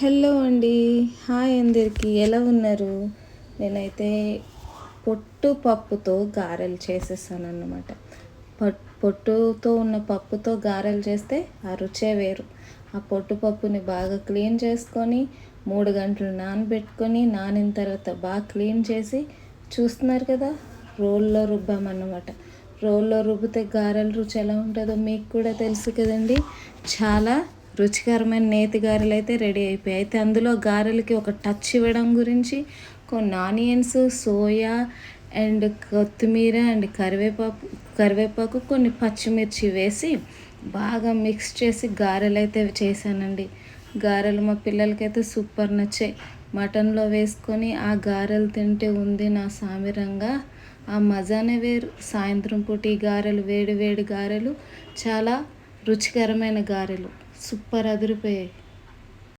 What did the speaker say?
Hello అండి. Hi అందరికీ. ఎలా ఉన్నారు? నేనైతే పొట్టు పప్పుతో గారెలు చేసేసాను అన్నమాట పొట్టుతో ఉన్న పప్పుతో గారెలు చేస్తే ఆ రుచే వేరు. ఆ పొట్టు పప్పుని బాగా క్లీన్ చేసుకొని మూడు గంటలు నానబెట్టుకొని నానిన తర్వాత బాగా క్లీన్ చేసి చూస్తున్నారు కదా రోల్లో రుబ్బామన్నమాట. రోల్లో రుబ్బితే గారెల రుచి ఎలా ఉంటుందో మీకు కూడా తెలుసు కదండి. చాలా రుచికరమైన నేతి గారెలు అయితే రెడీ అయిపోయాయి. అయితే అందులో గారెలకి ఒక టచ్ ఇవ్వడం గురించి కొన్ని ఆనియన్స్ సోయా అండ్ కొత్తిమీర అండ్ కరివేపాకు కరివేపాకు కొన్ని పచ్చిమిర్చి వేసి బాగా మిక్స్ చేసి గారెలు అయితే చేశానండి. గారెలు మా పిల్లలకైతే సూపర్ నచ్చాయి. మటన్లో వేసుకొని ఆ గారెలు తింటే ఉంది నా సామిరంగా. ఆ మజానే వేరు. సాయంత్రం పూట ఈ గారెలు వేడి వేడి గారెలు చాలా రుచికరమైన గారెలు. సూపర్ అదిరిపోయాయి